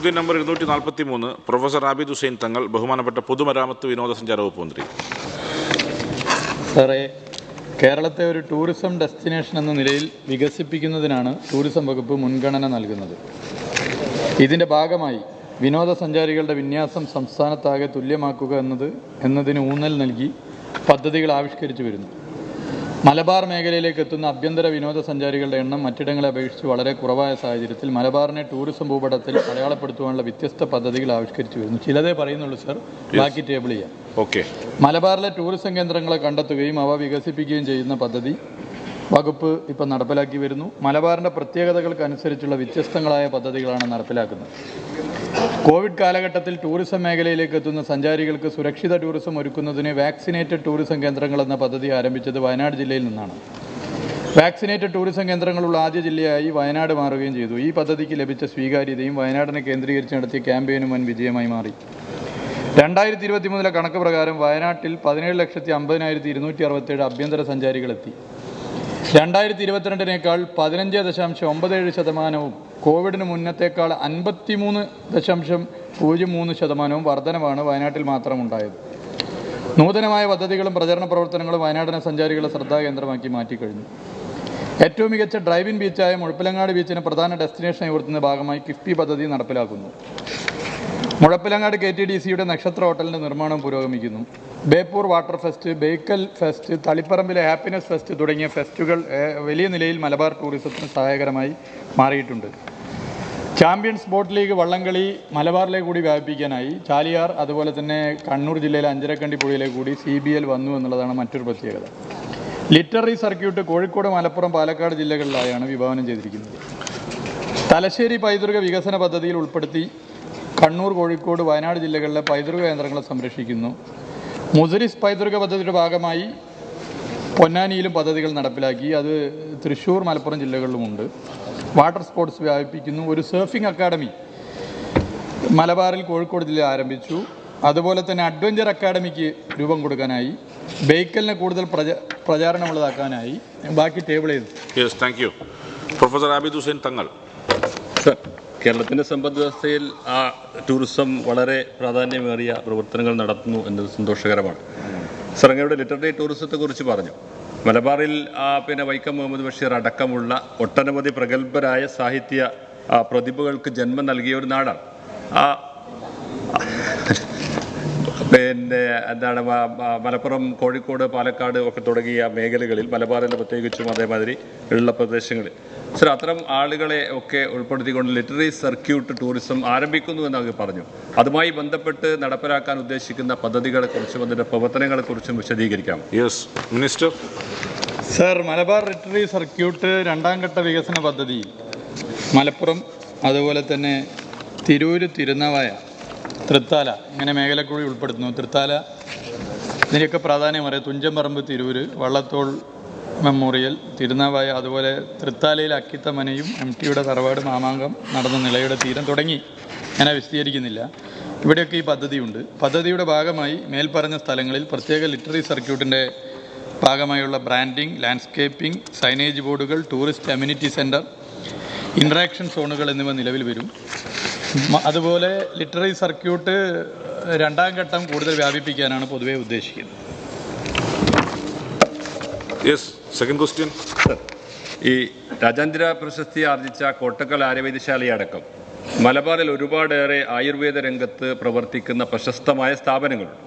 ചോദ്യം നമ്പർ ഇരുന്നൂറ്റി നാൽപ്പത്തി മൂന്ന് പ്രൊഫസർ ആബിദ് ഹുസൈൻ തങ്ങൾ ബഹുമാനപ്പെട്ട പൊതുമരാമത്ത് വിനോദസഞ്ചാര വകുപ്പ് മന്ത്രി. സാറേ കേരളത്തെ ഒരു ടൂറിസം ഡെസ്റ്റിനേഷൻ എന്ന നിലയിൽ വികസിപ്പിക്കുന്നതിനാണ് ടൂറിസം വകുപ്പ് മുൻഗണന നൽകുന്നത്. ഇതിന്റെ ഭാഗമായി വിനോദസഞ്ചാരികളുടെ വിന്യാസം സംസ്ഥാനത്താകെ തുല്യമാക്കുക എന്നത് എന്നതിന് ഊന്നൽ നൽകി പദ്ധതികൾ ആവിഷ്കരിച്ചു വരുന്നു. മലബാർ മേഖലയിലേക്ക് എത്തുന്ന ആഭ്യന്തര വിനോദസഞ്ചാരികളുടെ എണ്ണം മറ്റിടങ്ങളെ അപേക്ഷിച്ച് വളരെ കുറവായ സാഹചര്യത്തിൽ മലബാറിനെ ടൂറിസം ഭൂപടത്തിൽ അടയാളപ്പെടുത്തുവാനുള്ള വ്യത്യസ്ത പദ്ധതികൾ ആവിഷ്കരിച്ചു വരുന്നു. ചിലതേ പറയുന്നുള്ളൂ സർ. ബാക്കി ടേബിൾ ചെയ്യാം. ഓക്കെ. മലബാറിലെ ടൂറിസം കേന്ദ്രങ്ങളെ കണ്ടെത്തുകയും അവ വികസിപ്പിക്കുകയും ചെയ്യുന്ന പദ്ധതി വകുപ്പ് ഇപ്പം നടപ്പിലാക്കി വരുന്നു. മലബാറിന്റെ പ്രത്യേകതകൾക്കനുസരിച്ചുള്ള വ്യത്യസ്തങ്ങളായ പദ്ധതികളാണ് നടപ്പിലാക്കുന്നത്. കോവിഡ് കാലഘട്ടത്തിൽ ടൂറിസം മേഖലയിലേക്ക് എത്തുന്ന സഞ്ചാരികൾക്ക് സുരക്ഷിത ടൂറിസം ഒരുക്കുന്നതിന് വാക്സിനേറ്റഡ് ടൂറിസം കേന്ദ്രങ്ങൾ എന്ന പദ്ധതി ആരംഭിച്ചത് വയനാട് ജില്ലയിൽ നിന്നാണ്. വാക്സിനേറ്റഡ് ടൂറിസം കേന്ദ്രങ്ങളുള്ള ആദ്യ ജില്ലയായി വയനാട് മാറുകയും ചെയ്തു. ഈ പദ്ധതിക്ക് ലഭിച്ച സ്വീകാര്യതയും വയനാടിനെ കേന്ദ്രീകരിച്ച് നടത്തിയ ക്യാമ്പയിനും വൻ വിജയമായി മാറി. രണ്ടായിരത്തി ഇരുപത്തി മൂന്നിലെ കണക്ക് പ്രകാരം വയനാട്ടിൽ പതിനേഴ് ലക്ഷത്തി അമ്പതിനായിരത്തി ഇരുന്നൂറ്റി അറുപത്തേഴ് അഭ്യന്തര സഞ്ചാരികളെത്തി രണ്ടായിരത്തി ഇരുപത്തിരണ്ടിനേക്കാൾ പതിനഞ്ച് ദശാംശം ഒമ്പത് ഏഴ് ശതമാനവും കോവിഡിന് മുന്നത്തേക്കാൾ അൻപത്തിമൂന്ന് ദശാംശം പൂജ്യം മൂന്ന് ശതമാനവും വർധനവാണ് വയനാട്ടിൽ മാത്രം ഉണ്ടായത് നൂതനമായ പദ്ധതികളും പ്രചരണ പ്രവർത്തനങ്ങളും വയനാടിനെ സഞ്ചാരികളെ ശ്രദ്ധാകേന്ദ്രമാക്കി മാറ്റിക്കഴിഞ്ഞു. ഏറ്റവും മികച്ച ഡ്രൈവിംഗ് ബീച്ചായ മുഴപ്പിലങ്ങാട് ബീച്ചിനെ പ്രധാന ഡെസ്റ്റിനേഷനായി ഉയർത്തുന്ന ഭാഗമായി കിഫ്ബി പദ്ധതി നടപ്പിലാക്കുന്നു. മുഴപ്പിലങ്ങാട് കെ ടി ഡി സിയുടെ നക്ഷത്ര ഹോട്ടലിന്റെ നിർമ്മാണം പുരോഗമിക്കുന്നു. Beypore water fest Bekal fest തളിപ്പറമ്പിലെ happiness fest തുടങ്ങിയ ഫെസ്റ്റുകൾ വലിയ നിലയിൽ മലബാർ ടൂറിസത്തിന് സഹായകരമായി മാറിയിട്ടുണ്ട്. ചാമ്പ്യൻസ് ബോട്ട് ലീഗ് വള്ളംകളി മലബാറിലേക്ക് കൂടി വ്യാപിപ്പിക്കാനായി. ചാലിയാർ അതുപോലെ തന്നെ കണ്ണൂർ ജില്ലയിലെ അഞ്ചരക്കണ്ടി പുഴയിലേക്ക് കൂടി സി ബി എൽ വന്നു എന്നുള്ളതാണ് മറ്റൊരു പ്രത്യേകത. ലിറ്റററി സർക്യൂട്ട് കോഴിക്കോട് മലപ്പുറം പാലക്കാട് ജില്ലകളിലായാണ് വിഭാവനം ചെയ്തിരിക്കുന്നത്. തലശ്ശേരി പൈതൃക വികസന പദ്ധതിയിൽ ഉൾപ്പെടുത്തി കണ്ണൂർ കോഴിക്കോട് വയനാട് ജില്ലകളിലെ പൈതൃക കേന്ദ്രങ്ങളെ സംരക്ഷിക്കുന്നു. മുസരിസ് പൈതൃക പദ്ധതിയുടെ ഭാഗമായി പൊന്നാനിയിലും പദ്ധതികൾ നടപ്പിലാക്കി. അത് തൃശ്ശൂർ മലപ്പുറം ജില്ലകളിലുമുണ്ട്. വാട്ടർ സ്പോർട്സ് വ്യാപിപ്പിക്കുന്നു. ഒരു സർഫിംഗ് അക്കാഡമി മലബാറിൽ കോഴിക്കോട് ജില്ല ആരംഭിച്ചു. അതുപോലെ തന്നെ അഡ്വഞ്ചർ അക്കാഡമിക്ക് രൂപം കൊടുക്കാനായി. ബേക്കലിനെ കൂടുതൽ പ്രച പ്രചാരണമുള്ളതാക്കാനായി. ബാക്കി ടേബിൾ ചെയ്തു. Yes thank you professor Abid Hussain Thangal. Sir കേരളത്തിന്റെ സമ്പദ് വ്യവസ്ഥയിൽ ആ ടൂറിസം വളരെ പ്രാധാന്യമേറിയ പ്രവർത്തനങ്ങൾ നടത്തുന്നു എന്നത് സന്തോഷകരമാണ്. സർ അങ്ങയുടെ ലിറ്റററി ടൂറിസത്തെക്കുറിച്ച് പറഞ്ഞു. മലബാറിൽ ആ, പിന്നെ വൈക്കം മുഹമ്മദ് ബഷീർ അടക്കമുള്ള ഒട്ടനവധി പ്രഗത്ഭരായ സാഹിത്യ പ്രതിഭകൾക്ക് ജന്മം നൽകിയ ഒരു നാടാണ്. ആ പിന്നെ എന്താണ് മലപ്പുറം കോഴിക്കോട് പാലക്കാട് ഒക്കെ തുടങ്ങിയ മേഖലകളിൽ മലബാറിൽ പ്രത്യേകിച്ചും അതേമാതിരി ഉള്ള പ്രദേശങ്ങളിൽ. സർ അത്തരം ആളുകളെ ഒക്കെ ഉൾപ്പെടുത്തിക്കൊണ്ട് ലിറ്ററി സർക്യൂട്ട് ടൂറിസം ആരംഭിക്കുന്നു എന്ന് അങ്ങ് പറഞ്ഞു. അതുമായി ബന്ധപ്പെട്ട് നടപ്പിലാക്കാൻ ഉദ്ദേശിക്കുന്ന പദ്ധതികളെക്കുറിച്ചും അതിന്റെ പ്രവർത്തനങ്ങളെക്കുറിച്ചും വിശദീകരിക്കാം. Yes minister sir Malabar literary circuit രണ്ടാം ഘട്ട വികസന പദ്ധതി മലപ്പുറം അതുപോലെ തന്നെ തിരൂര് തിരുനാവായ തൃത്താല ഇങ്ങനെ മേഖലക്കുഴി ഉൾപ്പെടുത്തുന്നു. തൃത്താല ഇതിന്റെയൊക്കെ പ്രാധാന്യം അറിയാം. തുഞ്ചമ്പറമ്പ് തിരൂര് വള്ളത്തോൾ മെമ്മോറിയൽ തിരുനാവായ അതുപോലെ തൃത്താലയിൽ അക്കിത്തമനയും എം ടിയുടെ തറവാട് മാമാങ്കം നടന്ന നിലയുടെ തീരം തുടങ്ങി. ഞാൻ വിശദീകരിക്കുന്നില്ല ഇവിടെയൊക്കെ ഈ പദ്ധതിയുണ്ട്. പദ്ധതിയുടെ ഭാഗമായി മേൽപ്പറഞ്ഞ സ്ഥലങ്ങളിൽ പ്രത്യേക ലിറ്ററി സർക്യൂട്ടിന്റെ ഭാഗമായുള്ള ബ്രാൻഡിംഗ് ലാൻഡ്സ്കേപ്പിംഗ് സൈനേജ് ബോർഡുകൾ ടൂറിസ്റ്റ് കമ്മ്യൂണിറ്റി സെന്റർ ഇൻട്രാക്ഷൻ സോണുകൾ എന്നിവ നിലവിൽ വരും. അതുപോലെ ലിറ്റററി സർക്യൂട്ട് രണ്ടാം ഘട്ടം കൂടുതൽ വ്യാപിപ്പിക്കാനാണ് പൊതുവെ ഉദ്ദേശിക്കുന്നത്. യെസ് സെക്കൻഡ് ക്വസ്റ്റ്യൻ ഈ രാജ്യാന്തര പ്രശസ്തി ആർജിച്ച കോട്ടക്കൽ ആര്യവൈദ്യശാലയടക്കം മലബാറിൽ ഒരുപാടേറെ ആയുർവേദ രംഗത്ത് പ്രവർത്തിക്കുന്ന പ്രശസ്തമായ സ്ഥാപനങ്ങളുണ്ട്.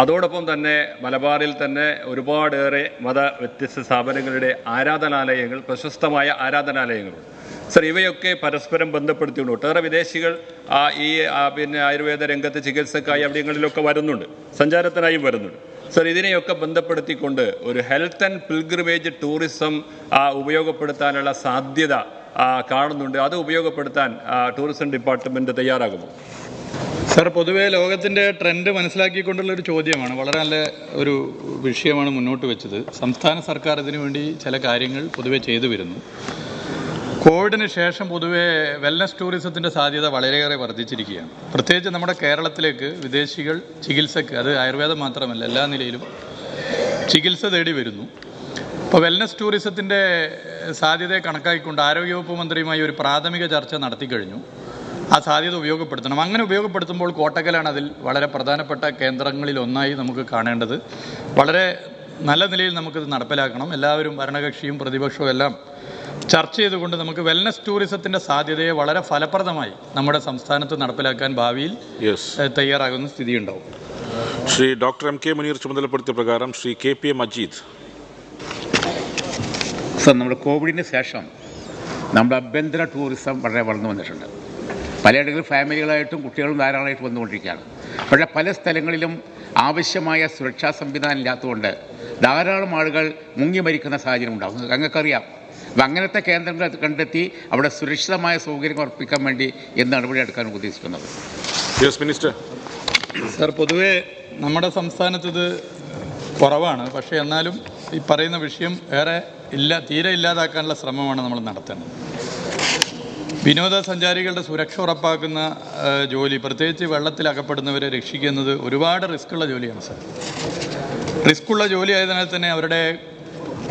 അതോടൊപ്പം തന്നെ മലബാറിൽ തന്നെ ഒരുപാടേറെ മത വ്യത്യസ്ത സ്ഥാപനങ്ങളുടെ ആരാധനാലയങ്ങൾ പ്രശസ്തമായ ആരാധനാലയങ്ങളുണ്ട്. സർ ഇവയൊക്കെ പരസ്പരം ബന്ധപ്പെടുത്തിയുണ്ട് ഒട്ടേറെ വിദേശികൾ ഈ പിന്നെ ആയുർവേദ രംഗത്ത് ചികിത്സക്കായി അവിടങ്ങളിലൊക്കെ വരുന്നുണ്ട്. സഞ്ചാരത്തിനായും വരുന്നുണ്ട്. സർ ഇതിനെയൊക്കെ ബന്ധപ്പെടുത്തിക്കൊണ്ട് ഒരു ഹെൽത്ത് ആൻഡ് പിൽഗ്രിമേജ് ടൂറിസം ഉപയോഗപ്പെടുത്താനുള്ള സാധ്യത കാണുന്നുണ്ട്. അത് ഉപയോഗപ്പെടുത്താൻ ടൂറിസം ഡിപ്പാർട്ട്മെന്റ് തയ്യാറാകുമോ സർ പൊതുവേ ലോകത്തിന്റെ ട്രെൻഡ് മനസ്സിലാക്കിക്കൊണ്ടുള്ള ഒരു ചോദ്യമാണ്. വളരെ നല്ല ഒരു വിഷയമാണ് മുന്നോട്ട് വെച്ചത്. സംസ്ഥാന സർക്കാർ ഇതിനുവേണ്ടി ചില കാര്യങ്ങൾ പൊതുവെ ചെയ്തു വരുന്നു. കോവിഡിന് ശേഷം പൊതുവെ വെൽനസ് ടൂറിസത്തിന്റെ സാധ്യത വളരെയേറെ വർദ്ധിച്ചിരിക്കുകയാണ്. പ്രത്യേകിച്ച് നമ്മുടെ കേരളത്തിലേക്ക് വിദേശികൾ ചികിത്സക്ക് അത് ആയുർവേദം മാത്രമല്ല എല്ലാ നിലയിലും ചികിത്സ തേടി വരുന്നു. അപ്പോൾ വെൽനസ് ടൂറിസത്തിന്റെ സാധ്യതയെ കണക്കാക്കിക്കൊണ്ട് ആരോഗ്യവകുപ്പ് മന്ത്രിയുമായി ഒരു പ്രാഥമിക ചർച്ച നടത്തിക്കഴിഞ്ഞു. ആ സാധ്യത ഉപയോഗപ്പെടുത്തണം. അങ്ങനെ ഉപയോഗപ്പെടുത്തുമ്പോൾ കോട്ടക്കലാണ് അതിൽ വളരെ പ്രധാനപ്പെട്ട കേന്ദ്രങ്ങളിൽ ഒന്നായി നമുക്ക് കാണേണ്ടത്. വളരെ നല്ല നിലയിൽ നമുക്കിത് നടപ്പിലാക്കണം. എല്ലാവരും ഭരണകക്ഷിയും പ്രതിപക്ഷവും എല്ലാം ചർച്ച ചെയ്തുകൊണ്ട് നമുക്ക് വെൽനസ് ടൂറിസത്തിന്റെ സാധ്യതയെ വളരെ ഫലപ്രദമായി നമ്മുടെ സംസ്ഥാനത്ത് നടപ്പിലാക്കാൻ ഭാവിയിൽ തയ്യാറാകുന്ന സ്ഥിതിയുണ്ടാവും. Shri doctor M K Muneer ചുമതലപ്പെടുത്തിയ പ്രകാരം Shri K P A Majeed. Sir നമ്മുടെ കോവിഡിന് ശേഷം നമ്മുടെ അഭ്യന്തര ടൂറിസം വളരെ വളർന്നു വന്നിട്ടുണ്ട്. പലയിടങ്ങളിൽ ഫാമിലികളായിട്ടും കുട്ടികളും ധാരാളമായിട്ട് വന്നുകൊണ്ടിരിക്കുകയാണ്. പക്ഷേ പല സ്ഥലങ്ങളിലും ആവശ്യമായ സുരക്ഷാ സംവിധാനം ഇല്ലാത്തതുകൊണ്ട് ധാരാളം ആളുകൾ മുങ്ങി മരിക്കുന്ന സാഹചര്യം ഉണ്ടാകും. ഞങ്ങൾക്കറിയാം അപ്പം അങ്ങനത്തെ കേന്ദ്രങ്ങൾ കണ്ടെത്തി അവിടെ സുരക്ഷിതമായ സൗകര്യം ഉറപ്പിക്കാൻ വേണ്ടി എന്ത് നടപടി എടുക്കാൻ ഉദ്ദേശിക്കുന്നത്? Yes minister. സർ പൊതുവേ നമ്മുടെ സംസ്ഥാനത്ത് ഇത് കുറവാണ്. പക്ഷേ എന്നാലും ഈ പറയുന്ന വിഷയം ഏറെ ഇല്ല തീരെ ഇല്ലാതാക്കാനുള്ള ശ്രമമാണ് നമ്മൾ നടത്തേണ്ടത് വിനോദസഞ്ചാരികളുടെ സുരക്ഷ ഉറപ്പാക്കുന്ന ജോലി പ്രത്യേകിച്ച് വെള്ളത്തിൽ അകപ്പെടുന്നവരെ രക്ഷിക്കുന്നത് ഒരുപാട് റിസ്ക്കുള്ള ജോലിയാണ് സർ. റിസ്ക്കുള്ള ജോലി ആയതിനാൽ തന്നെ അവരുടെ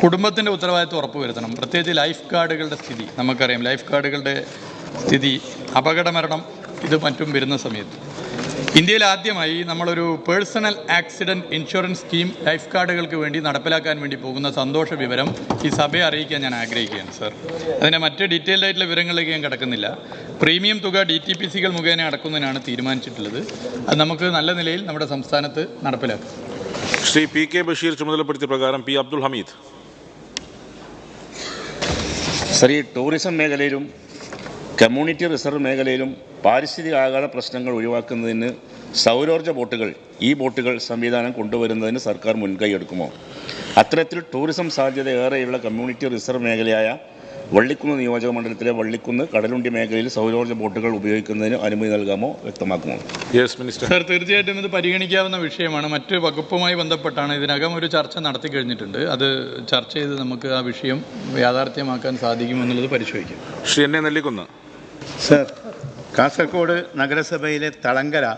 കുടുംബത്തിന്റെ ഉത്തരവാദിത്വം ഉറപ്പുവരുത്തണം. പ്രത്യേകിച്ച് ലൈഫ് ഗാർഡുകളുടെ സ്ഥിതി നമുക്കറിയാം. ലൈഫ് ഗാർഡുകളുടെ സ്ഥിതി അപകടമരണം ഇത് മറ്റും വരുന്ന സമയത്ത്. ഇന്ത്യയിൽ ആദ്യമായി നമ്മളൊരു personal accident insurance scheme life ഗാർഡുകൾക്ക് വേണ്ടി നടപ്പിലാക്കാൻ വേണ്ടി പോകുന്ന സന്തോഷ വിവരം ഈ സഭയെ അറിയിക്കാൻ ഞാൻ ആഗ്രഹിക്കുകയാണ് സർ. അതിന്റെ മറ്റ് ഡീറ്റെയിൽഡ് ആയിട്ടുള്ള വിവരങ്ങളിലേക്ക് ഞാൻ കിടക്കുന്നില്ല. പ്രീമിയം തുക ഡി ടി പി സികൾ മുഖേന അടക്കുന്നതിനാണ് തീരുമാനിച്ചിട്ടുള്ളത്. അത് നമുക്ക് നല്ല നിലയിൽ നമ്മുടെ സംസ്ഥാനത്ത് നടപ്പിലാക്കും. ശ്രീ പി കെ ബഷീർ ചുമതലപ്പെടുത്തിയ പ്രകാരം പി അബ്ദുൽ ഹമീദ്. ഈ ടൂറിസം മേഖലയിലും കമ്മ്യൂണിറ്റി റിസർവ് മേഖലയിലും പാരിസ്ഥിതിക ആഘാത പ്രശ്നങ്ങൾ ഒഴിവാക്കുന്നതിന് സൗരോർജ ബോട്ടുകൾ ഈ ബോട്ടുകൾ സംവിധാനം കൊണ്ടുവരുന്നതിന് സർക്കാർ മുൻകൈ എടുക്കുമോ അത്തരത്തിൽ ടൂറിസം സാധ്യത ഏറെയുള്ള കമ്മ്യൂണിറ്റി റിസർവ് മേഖലയായ വള്ളിക്കുന്ന് നിയോജക മണ്ഡലത്തിലെ വള്ളിക്കുന്ന് കടലുണ്ടി മേഖലയിൽ സൗരോർജ ബോട്ടുകൾ ഉപയോഗിക്കുന്നതിന് അനുമതി നൽകാമോ വ്യക്തമാക്കുമോ? യെസ് മിനിസ്റ്റർ സർ തീർച്ചയായിട്ടും ഇത് പരിഗണിക്കാവുന്ന വിഷയമാണ്. മറ്റ് വകുപ്പുമായി ബന്ധപ്പെട്ടാണ് ഇതിനകം ഒരു ചർച്ച നടത്തി കഴിഞ്ഞിട്ടുണ്ട്. അത് ചർച്ച ചെയ്ത് നമുക്ക് ആ വിഷയം യാഥാർത്ഥ്യമാക്കാൻ സാധിക്കുമെന്നുള്ളത് പരിശോധിക്കും. ശ്രീ എന്നെ നെല്ലിക്കുന്ന്. സർ കാസർഗോഡ് നഗരസഭയിലെ തളങ്കര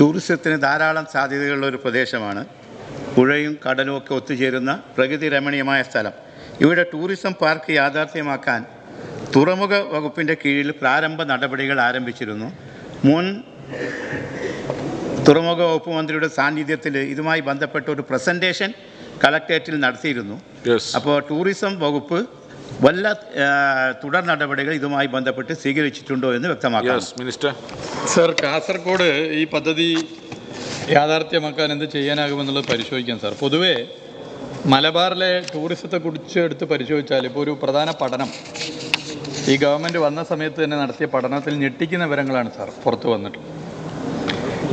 ടൂറിസത്തിന് ധാരാളം സാധ്യതകളുള്ള ഒരു പ്രദേശമാണ്. പുഴയും കടലും ഒക്കെ ഒത്തുചേരുന്ന പ്രകൃതി രമണീയമായ സ്ഥലം. ഇവിടെ ടൂറിസം പാർക്ക് യാഥാർത്ഥ്യമാക്കാൻ തുറമുഖ വകുപ്പിന്റെ കീഴിൽ പ്രാരംഭ നടപടികൾ ആരംഭിച്ചിരുന്നു. മുൻ തുറമുഖ വകുപ്പ് മന്ത്രിയുടെ സാന്നിധ്യത്തിൽ ഇതുമായി ബന്ധപ്പെട്ട ഒരു പ്രസന്റേഷൻ കളക്ടറേറ്റിൽ നടത്തിയിരുന്നു. അപ്പോൾ ടൂറിസം വകുപ്പ് വല്ല തുടർ നടപടികൾ ഇതുമായി ബന്ധപ്പെട്ട് സ്വീകരിച്ചിട്ടുണ്ടോ എന്ന് വ്യക്തമാക്കാം. മിനിസ്റ്റർ സർ കാസർഗോഡ് ഈ പദ്ധതി യാഥാർത്ഥ്യമാക്കാൻ എന്ത് ചെയ്യാനാകുമെന്നുള്ളത് പരിശോധിക്കാം സാർ പൊതുവേ മലബാറിലെ ടൂറിസത്തെ കുറിച്ച് എടുത്ത് പരിശോധിച്ചാൽ ഇപ്പോൾ ഒരു പ്രധാന പഠനം. ഈ ഗവൺമെന്റ് വന്ന സമയത്ത് തന്നെ നടത്തിയ പഠനത്തിൽ ഞെട്ടിക്കുന്ന വിവരങ്ങളാണ് സാർ പുറത്തു വന്നിട്ടുള്ളത്.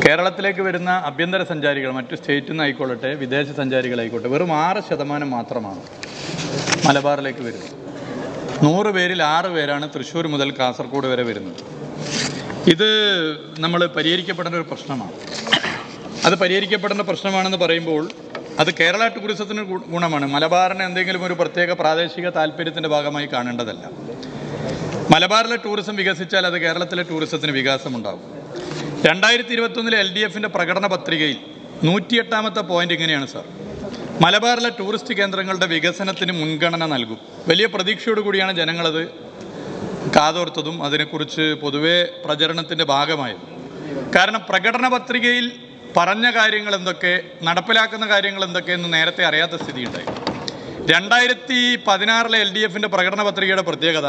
കേരളത്തിലേക്ക് വരുന്ന ആഭ്യന്തര സഞ്ചാരികൾ മറ്റു സ്റ്റേറ്റിൽ നിന്ന് ആയിക്കൊള്ളട്ടെ വിദേശ സഞ്ചാരികളായിക്കോട്ടെ വെറും ആറ് ശതമാനം മാത്രമാണ് മലബാറിലേക്ക് വരുന്നത്. നൂറ് പേരിൽ ആറ് പേരാണ് തൃശ്ശൂർ മുതൽ കാസർഗോഡ് വരെ വരുന്നത്. ഇത് നമ്മൾ പരിഹരിക്കപ്പെടേണ്ട ഒരു പ്രശ്നമാണ്. അത് പരിഹരിക്കപ്പെടേണ്ട പ്രശ്നമാണെന്ന് പറയുമ്പോൾ അത് കേരള ടൂറിസത്തിന് ഗുണമാണ്. മലബാറിന് എന്തെങ്കിലും ഒരു പ്രത്യേക പ്രാദേശിക താല്പര്യത്തിന്റെ ഭാഗമായി കാണേണ്ടതല്ല. മലബാറിലെ ടൂറിസം വികസിച്ചാൽ അത് കേരളത്തിലെ ടൂറിസത്തിന് വികാസമുണ്ടാകും. രണ്ടായിരത്തി ഇരുപത്തൊന്നിലെ എൽ ഡി എഫിന്റെ പ്രകടന പത്രികയിൽ നൂറ്റിയെട്ടാമത്തെ പോയിന്റ് ഇങ്ങനെയാണ് സാർ. മലബാറിലെ ടൂറിസ്റ്റ് കേന്ദ്രങ്ങളുടെ വികസനത്തിന് മുൻഗണന നൽകും. വലിയ പ്രതീക്ഷയോടുകൂടിയാണ് ജനങ്ങളത് കാതോർത്തതും അതിനെക്കുറിച്ച് പൊതുവേ പ്രചരണത്തിന്റെ ഭാഗമായത്. കാരണം പ്രകടന പത്രികയിൽ പറഞ്ഞ കാര്യങ്ങൾ എന്തൊക്കെ നടപ്പിലാക്കുന്ന കാര്യങ്ങൾ എന്തൊക്കെയെന്ന് നേരത്തെ അറിയാത്ത സ്ഥിതിയുണ്ടായി. രണ്ടായിരത്തി പതിനാറിലെ എൽ ഡി എഫിന്റെ പ്രകടന പത്രികയുടെ പ്രത്യേകത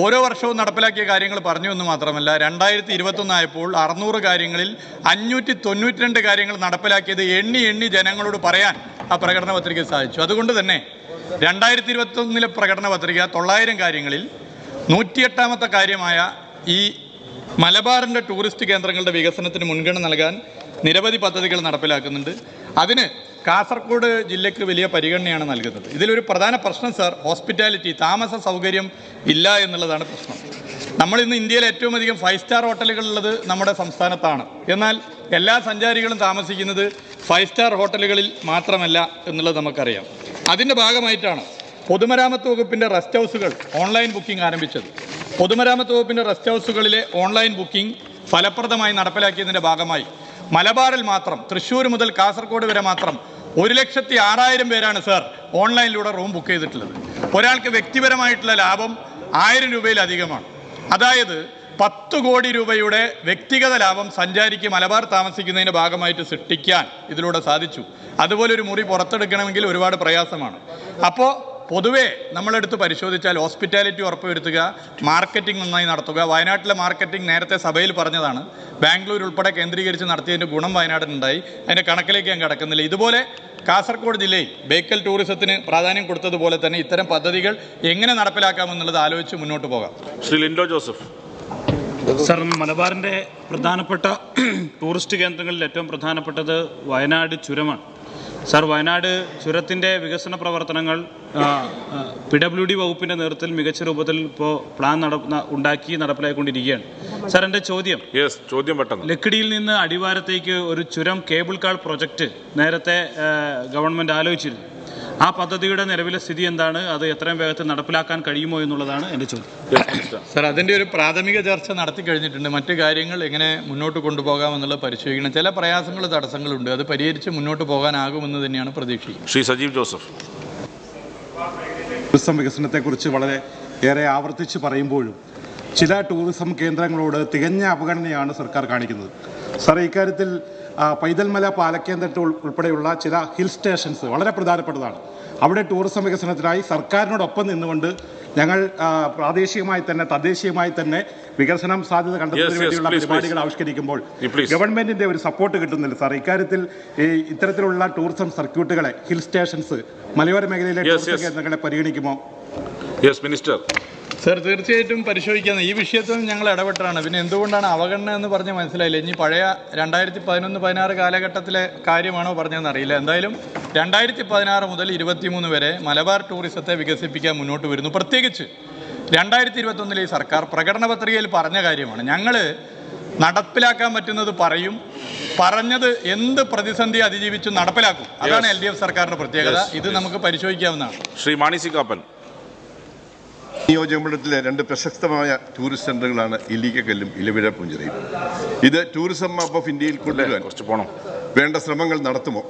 ഓരോ വർഷവും നടപ്പിലാക്കിയ കാര്യങ്ങൾ പറഞ്ഞു എന്ന് മാത്രമല്ല രണ്ടായിരത്തി ഇരുപത്തൊന്നായപ്പോൾ അറുന്നൂറ് കാര്യങ്ങളിൽ അഞ്ഞൂറ്റി തൊണ്ണൂറ്റി രണ്ട് കാര്യങ്ങൾ നടപ്പിലാക്കിയത് എണ്ണി എണ്ണി ജനങ്ങളോട് പറയാൻ ആ പ്രകടന പത്രിക സാധിച്ചു. അതുകൊണ്ട് തന്നെ രണ്ടായിരത്തി ഇരുപത്തൊന്നിലെ പ്രകടന പത്രിക തൊള്ളായിരം കാര്യങ്ങളിൽ നൂറ്റിയെട്ടാമത്തെ കാര്യമായ ഈ മലബാറിന്റെ ടൂറിസ്റ്റ് കേന്ദ്രങ്ങളുടെ വികസനത്തിന് മുൻഗണന നൽകാൻ നിരവധി പദ്ധതികൾ നടപ്പിലാക്കുന്നുണ്ട്. അതിന് കാസർഗോഡ് ജില്ലയ്ക്ക് വലിയ പരിഗണനയാണ് നൽകുന്നത്. ഇതിലൊരു പ്രധാന പ്രശ്നം സർ ഹോസ്പിറ്റാലിറ്റി താമസ സൗകര്യം ഇല്ല എന്നുള്ളതാണ് പ്രശ്നം. നമ്മൾ ഇന്ന് ഇന്ത്യയിൽ ഏറ്റവും അധികം ഫൈവ് സ്റ്റാർ ഹോട്ടലുകളുള്ളത് നമ്മുടെ സംസ്ഥാനത്താണ്. എന്നാൽ എല്ലാ സഞ്ചാരികളും താമസിക്കുന്നത് ഫൈവ് സ്റ്റാർ ഹോട്ടലുകളിൽ മാത്രമല്ല എന്നുള്ളത് നമുക്കറിയാം. അതിന്റെ ഭാഗമായിട്ടാണ് പൊതുമരാമത്ത് വകുപ്പിന്റെ റെസ്റ്റ് ഹൗസുകൾ ഓൺലൈൻ ബുക്കിംഗ് ആരംഭിച്ചത്. പൊതുമരാമത്ത് വകുപ്പിന്റെ റെസ്റ്റ് ഹൗസുകളിലെ ഓൺലൈൻ ബുക്കിംഗ് ഫലപ്രദമായി നടപ്പിലാക്കിയതിന്റെ ഭാഗമായി മലബാറിൽ മാത്രം തൃശ്ശൂർ മുതൽ കാസർഗോഡ് വരെ മാത്രം ഒരു ലക്ഷത്തി ആറായിരം പേരാണ് സർ ഓൺലൈനിലൂടെ റൂം ബുക്ക് ചെയ്തിട്ടുള്ളത്. ഒരാൾക്ക് വ്യക്തിപരമായിട്ടുള്ള ലാഭം ആയിരം രൂപയിലധികമാണ്. അതായത് പത്ത് കോടി രൂപയുടെ വ്യക്തിഗത ലാഭം സഞ്ചാരിക്ക് മലബാർ താമസിക്കുന്നതിന്റെ ഭാഗമായിട്ട് സൃഷ്ടിക്കാൻ ഇതിലൂടെ സാധിച്ചു. അതുപോലെ ഒരു മുറി പുറത്തെടുക്കണമെങ്കിൽ ഒരുപാട് പ്രയാസമാണ്. അപ്പോൾ പൊതുവെ നമ്മളെടുത്ത് പരിശോധിച്ചാൽ ഹോസ്പിറ്റാലിറ്റി ഉറപ്പുവരുത്തുക മാർക്കറ്റിംഗ് നന്നായി നടത്തുക. വയനാട്ടിലെ മാർക്കറ്റിംഗ് നേരത്തെ സഭയിൽ പറഞ്ഞതാണ്. ബാംഗ്ലൂർ ഉൾപ്പെടെ കേന്ദ്രീകരിച്ച് നടത്തിയതിന്റെ ഗുണം വയനാടിനുണ്ടായി. അതിന്റെ കണക്കിലേക്ക് ഞാൻ കിടക്കുന്നില്ല. ഇതുപോലെ കാസർഗോഡ് ജില്ലയിൽ ബേക്കൽ ടൂറിസത്തിന് പ്രാധാന്യം കൊടുത്തതുപോലെ തന്നെ ഇത്തരം പദ്ധതികൾ എങ്ങനെ നടപ്പിലാക്കാമെന്നുള്ളത് ആലോചിച്ച് മുന്നോട്ട് പോകാം. Shri Lindo Joseph. സർ മലബാറിന്റെ പ്രധാനപ്പെട്ട ടൂറിസ്റ്റ് കേന്ദ്രങ്ങളിൽ ഏറ്റവും പ്രധാനപ്പെട്ടത് വയനാട് ചുരമാണ്. സാർ വയനാട് ചുരത്തിന്റെ വികസന പ്രവർത്തനങ്ങൾ പി ഡബ്ല്യു ഡി വകുപ്പിന്റെ നേതൃത്വത്തിൽ മികച്ച രൂപത്തിൽ ഇപ്പോൾ പ്ലാൻ നട ഉണ്ടാക്കി നടപ്പിലായിക്കൊണ്ടിരിക്കുകയാണ്. സാർ എന്റെ ചോദ്യം. യെസ് ചോദ്യം പെട്ടെന്ന്. ലക്കിടിയിൽ നിന്ന് അടിവാരത്തേക്ക് ഒരു ചുരം കേബിൾ കാർ പ്രൊജക്റ്റ് നേരത്തെ ഗവൺമെന്റ് ആലോചിച്ചിരുന്നു. ആ പദ്ധതിയുടെ നിലവിലെ സ്ഥിതി എന്താണ്? അത് എത്രയും വേഗത്തിൽ നടപ്പിലാക്കാൻ കഴിയുമോ എന്നുള്ളതാണ് എന്റെ ചോദ്യം. സർ അതിന്റെ ഒരു പ്രാഥമിക ചർച്ച നടത്തി കഴിഞ്ഞിട്ടുണ്ട്. മറ്റു കാര്യങ്ങൾ എങ്ങനെ മുന്നോട്ട് കൊണ്ടുപോകാമെന്നുള്ള പരിശോധിക്കണം. ചില പ്രയാസങ്ങൾ തടസ്സങ്ങളുണ്ട് അത് പരിഹരിച്ച് മുന്നോട്ട് പോകാനാകുമെന്ന് തന്നെയാണ് പ്രതീക്ഷിക്കുന്നത്. ശ്രീ സജീവ് ജോസഫ്. ടൂറിസം വികസനത്തെക്കുറിച്ച് വളരെ ഏറെ ആവർത്തിച്ച് പറയുമ്പോഴും ചില ടൂറിസം കേന്ദ്രങ്ങളോട് തികഞ്ഞ അവഗണനയാണ് സർക്കാർ കാണിക്കുന്നത്. സാർ ഇക്കാര്യത്തിൽ പൈതൽമല പാലക്കേന്ദ്രത്തിൽ ഉൾപ്പെടെയുള്ള ചില ഹിൽ സ്റ്റേഷൻസ് വളരെ പ്രധാനപ്പെട്ടതാണ്. അവിടെ ടൂറിസം വികസനത്തിനായി സർക്കാരിനോടൊപ്പം നിന്നുകൊണ്ട് ഞങ്ങൾ പ്രാദേശികമായി തന്നെ തദ്ദേശീയമായി തന്നെ വികസനം സാധ്യത കണ്ടെത്തുന്നതിന് വേണ്ടിയുള്ള പരിപാടികൾ ആവിഷ്കരിക്കുമ്പോൾ ഗവൺമെന്റിന്റെ ഒരു സപ്പോർട്ട് കിട്ടുന്നില്ല സാർ ഇക്കാര്യത്തിൽ ഈ ഇത്തരത്തിലുള്ള ടൂറിസം സർക്യൂട്ടുകളെ ഹിൽ സ്റ്റേഷൻസ് മലയോര മേഖലയിലെ ടൂറിസം കേന്ദ്രങ്ങളെ പരിഗണിക്കുമോ? യെസ് മിനിസ്റ്റർ സർ തീർച്ചയായിട്ടും പരിശോധിക്കുന്നത് ഈ വിഷയത്തിൽ ഞങ്ങൾ ഇടപെട്ടാണ് പിന്നെ എന്തുകൊണ്ടാണ് അവഗണന എന്ന് പറഞ്ഞ് മനസ്സിലായില്ല. ഇനി പഴയ രണ്ടായിരത്തി പതിനൊന്ന് പതിനാറ് കാലഘട്ടത്തിലെ കാര്യമാണോ പറഞ്ഞതെന്ന് അറിയില്ല. എന്തായാലും രണ്ടായിരത്തി പതിനാറ് മുതൽ ഇരുപത്തിമൂന്ന് വരെ മലബാർ ടൂറിസത്തെ വികസിപ്പിക്കാൻ മുന്നോട്ട് വരുന്നു. പ്രത്യേകിച്ച് രണ്ടായിരത്തി ഇരുപത്തൊന്നിലെ ഈ സർക്കാർ പ്രകടന പത്രികയിൽ പറഞ്ഞ കാര്യമാണ്. ഞങ്ങൾ നടപ്പിലാക്കാൻ പറ്റുന്നത് പറയും. പറഞ്ഞത് എന്ത് പ്രതിസന്ധി അതിജീവിച്ചു നടപ്പിലാക്കും. അതാണ് എൽ ഡി എഫ് സർക്കാരിന്റെ പ്രത്യേകത. ഇത് നമുക്ക് പരിശോധിക്കാവുന്നതാണ്. ശ്രീ മാണി സി കാപ്പൻ. നിയോജകമണ്ഡലത്തിലെ രണ്ട് പ്രശസ്തമായ ടൂറിസ്റ്റ് സെന്ററുകളാണ് ഇല്ലിക്കക്കല്ലും ഇലവിഴ പുഞ്ചിറയും ഇത് ടൂറിസം മാപ്പ് ഓഫ് ഇന്ത്യയിൽ കൊണ്ടുവരാൻ കുറച്ച് പോകണം വേണ്ട ശ്രമങ്ങൾ നടത്തുമോ?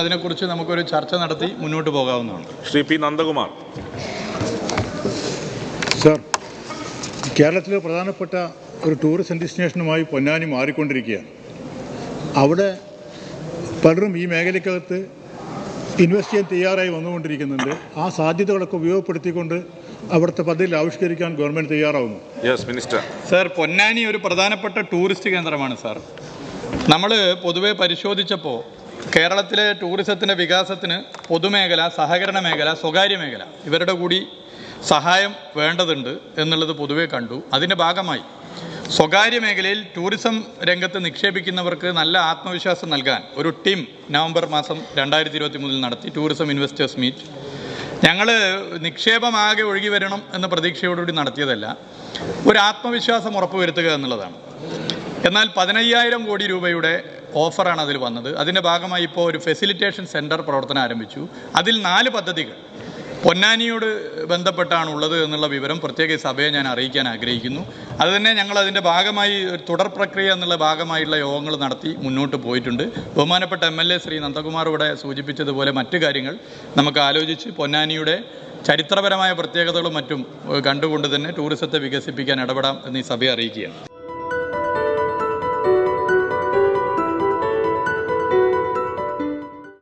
അതിനെക്കുറിച്ച് നമുക്കൊരു ചർച്ച നടത്തി മുന്നോട്ട് പോകാവുന്നതാണ്. ശ്രീ പി നന്ദകുമാർ. സാർ കേരളത്തിലെ പ്രധാനപ്പെട്ട ഒരു ടൂറിസം ഡെസ്റ്റിനേഷനുമായി പൊന്നാനി മാറിക്കൊണ്ടിരിക്കുകയാണ്. അവിടെ പലരും ഈ മേഖലയ്ക്കകത്ത് ഇൻവെസ്റ്റ് ചെയ്യാൻ തയ്യാറായി വന്നുകൊണ്ടിരിക്കുന്നുണ്ട്. ആ സാധ്യതകളൊക്കെ ഉപയോഗപ്പെടുത്തിക്കൊണ്ട് അവിടുത്തെ പദ്ധതിയിൽ ആവിഷ്കരിക്കാൻ ഗവൺമെന്റ് തയ്യാറാവുന്നു. യെസ് മിനിസ്റ്റർ സാർ പൊന്നാനി ഒരു പ്രധാനപ്പെട്ട ടൂറിസ്റ്റ് കേന്ദ്രമാണ് സാർ നമ്മൾ പൊതുവെ പരിശോധിച്ചപ്പോൾ കേരളത്തിലെ ടൂറിസത്തിന്റെ വികാസത്തിന് പൊതുമേഖല സഹകരണ മേഖല സ്വകാര്യ മേഖല ഇവരുടെ കൂടി സഹായം വേണ്ടതുണ്ട് എന്നുള്ളത് പൊതുവെ കണ്ടു. അതിന്റെ ഭാഗമായി സ്വകാര്യ മേഖലയിൽ ടൂറിസം രംഗത്ത് നിക്ഷേപിക്കുന്നവർക്ക് നല്ല ആത്മവിശ്വാസം നൽകാൻ ഒരു ടീം നവംബർ മാസം രണ്ടായിരത്തി ഇരുപത്തി മൂന്നിൽ നടത്തി ടൂറിസം ഇൻവെസ്റ്റേഴ്സ് മീറ്റ്. ഞങ്ങൾ നിക്ഷേപമാകെ ഒഴുകി വരണം എന്ന പ്രതീക്ഷയോടുകൂടി നടത്തിയതല്ല ഒരു ആത്മവിശ്വാസം ഉറപ്പുവരുത്തുക എന്നുള്ളതാണ്. എന്നാൽ പതിനയ്യായിരം കോടി രൂപയുടെ ഓഫറാണ് അതിൽ വന്നത്. അതിന്റെ ഭാഗമായി ഇപ്പോൾ ഒരു ഫെസിലിറ്റേഷൻ സെന്റർ പ്രവർത്തനം ആരംഭിച്ചു. അതിൽ നാല് പദ്ധതികൾ പൊന്നാനിയോട് ബന്ധപ്പെട്ടാണ് ഉള്ളത് എന്നുള്ള വിവരം പ്രത്യേക സഭയെ ഞാൻ അറിയിക്കാൻ ആഗ്രഹിക്കുന്നു. അതുതന്നെ ഞങ്ങൾ അതിന്റെ ഭാഗമായി ഒരു തുടർ പ്രക്രിയ എന്നുള്ള ഭാഗമായുള്ള യോഗങ്ങൾ നടത്തി മുന്നോട്ട് പോയിട്ടുണ്ട്. ബഹുമാനപ്പെട്ട M L A Shri Nandakumar ഇവിടെ സൂചിപ്പിച്ചതുപോലെ മറ്റു കാര്യങ്ങൾ നമുക്ക് ആലോചിച്ച് പൊന്നാനിയുടെ ചരിത്രപരമായ പ്രത്യേകതകളും മറ്റും കണ്ടുകൊണ്ട് തന്നെ ടൂറിസത്തെ വികസിപ്പിക്കാൻ ഇടപെടാം എന്ന് ഈ സഭയെ അറിയിക്കുകയാണ്.